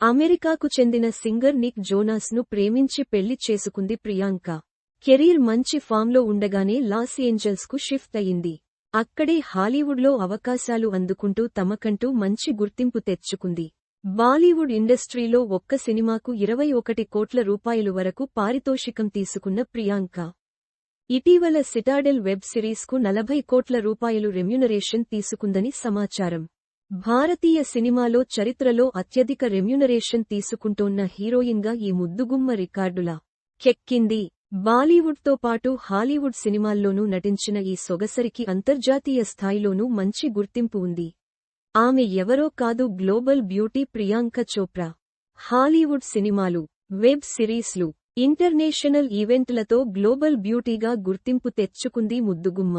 అమెరికాకు చెందిన singer Nick జోనాస్ను ప్రేమించి పెళ్ళి చేసుకుంది ప్రియాంక. కెరీర్ మంచి ఫామ్లో ఉండగానే లాస్ ఏంజల్స్కు షిఫ్ట్ అయింది అక్కడే హాలీవుడ్లో అవకాశాలు అందుకుంటూ తమకంటూ మంచి గుర్తింపు తెచ్చుకుంది. బాలీవుడ్ ఇండస్ట్రీలో ఒక్క సినిమాకు ఇరవై ఒకటి కోట్ల రూపాయలు వరకు పారితోషికం తీసుకున్న ప్రియాంక. ఇటీవల సిటాడెల్ వెబ్ సిరీస్కు నలభై కోట్ల రూపాయలు రెమ్యునరేషన్ తీసుకుందని సమాచారం. భారతీయ సినిమాలో చరిత్రలో అత్యధిక రెమ్యునరేషన్ తీసుకుంటోన్న హీరోయిన్గా ఈ ముద్దుగుమ్మ రికార్డులా కెక్కింది. బాలీవుడ్తో పాటు హాలీవుడ్ సినిమాల్లోనూ నటించిన ఈ సొగసరికి అంతర్జాతీయ స్థాయిలోనూ మంచి గుర్తింపు ఉంది. ఆమె ఎవరో కాదు global beauty Priyanka Chopra. Hollywood సినిమాలు వెబ్ సిరీస్లు ఇంటర్నేషనల్ ఈవెంట్లతో గ్లోబల్ బ్యూటీగా గుర్తింపు తెచ్చుకుంది ముద్దుగుమ్మ.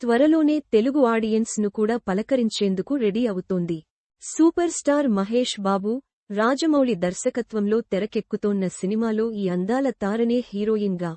త్వరలోనే తెలుగు ఆడియన్స్ను కూడా పలకరించేందుకు రెడీ అవుతోంది. సూపర్ స్టార్ మహేష్ బాబు రాజమౌళి దర్శకత్వంలో తెరకెక్కుతోన్న సినిమాలో ఈ అందాల తారనే హీరోయిన్గా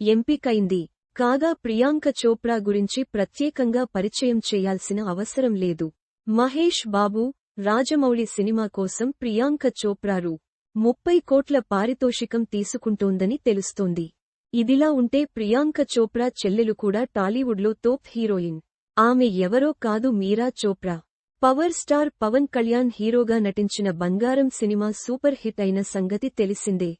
ఎంపికైంది. కాగా ప్రియాంక చోప్రా గురించి ప్రత్యేకంగా పరిచయం చేయాల్సిన అవసరం లేదు. మహేష్ బాబు రాజమౌళి సినిమా కోసం ప్రియాంక చోప్రారు ముప్పై కోట్ల పారితోషికం తీసుకుంటోందని తెలుస్తోంది. ఇదిలా ఉంటే ప్రియాంక చోప్రా చెల్లెలు కూడా టాలీవుడ్లో తోప్ హీరోయిన్. ఆమె ఎవరో కాదు మీరా చోప్రా. పవర్ స్టార్ పవన్ కళ్యాణ్ హీరోగా నటించిన బంగారం సినిమా సూపర్ హిట్ అయిన సంగతి తెలిసిందే.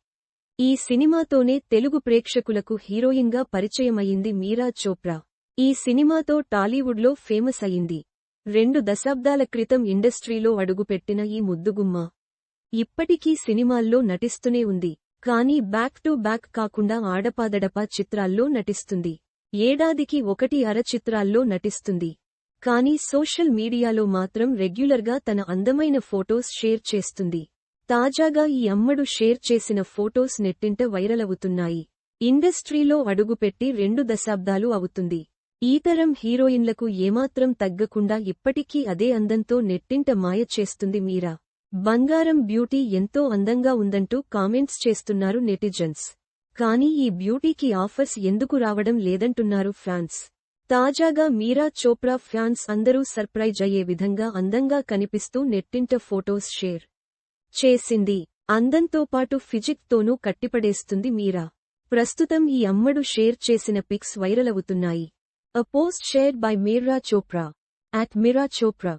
ఈ సినిమాతోనే తెలుగు ప్రేక్షకులకు హీరోయిన్గా పరిచయమయ్యింది మీరా చోప్రా. ఈ సినిమాతో టాలీవుడ్లో ఫేమస్ అయింది రెండు దశాబ్దాల క్రితం ఇండస్ట్రీలో అడుగుపెట్టిన ఈ ముద్దుగుమ్మ. ఇప్పటికీ సినిమాల్లో నటిస్తూనే ఉంది. కానీ బ్యాక్ టు బ్యాక్ కాకుండా ఆడపాదడపా చిత్రాల్లో నటిస్తుంది. ఏడాదికి ఒకటి అర చిత్రాల్లో నటిస్తుంది. కానీ సోషల్ మీడియాలో మాత్రం రెగ్యులర్గా తన అందమైన ఫోటోస్ షేర్ చేస్తుంది. తాజాగా ఈ అమ్మడు షేర్ చేసిన ఫోటోస్ నెట్టింట వైరల్ అవుతున్నాయి. ఇండస్ట్రీలో అడుగుపెట్టి రెండు దశాబ్దాలు అవుతుంది. ఈతరం హీరోయిన్లకు ఏమాత్రం తగ్గకుండా ఇప్పటికీ అదే అందంతో నెట్టింట మాయ చేస్తుంది మీరా? బంగారం బ్యూటీ ఎంతో అందంగా ఉందంటూ కామెంట్స్ చేస్తున్నారు నెటిజన్స్. కానీ ఈ బ్యూటీకి ఆఫర్స్ ఎందుకు రావడం లేదంటున్నారు ఫ్యాన్స్. తాజాగా మీరా చోప్రా ఫ్యాన్స్ అందరూ సర్ప్రైజ్ అయ్యే విధంగా అందంగా కనిపిస్తూ నెట్టింట ఫోటోస్ షేర్ చేసింది. అందంతో పాటు ఫిజిక్తోనూ కట్టిపడేస్తుంది మీరా. ప్రస్తుతం ఈ అమ్మడు షేర్ చేసిన పిక్స్ వైరల్ అవుతున్నాయి. A post shared by Meera Chopra. At Meera Chopra.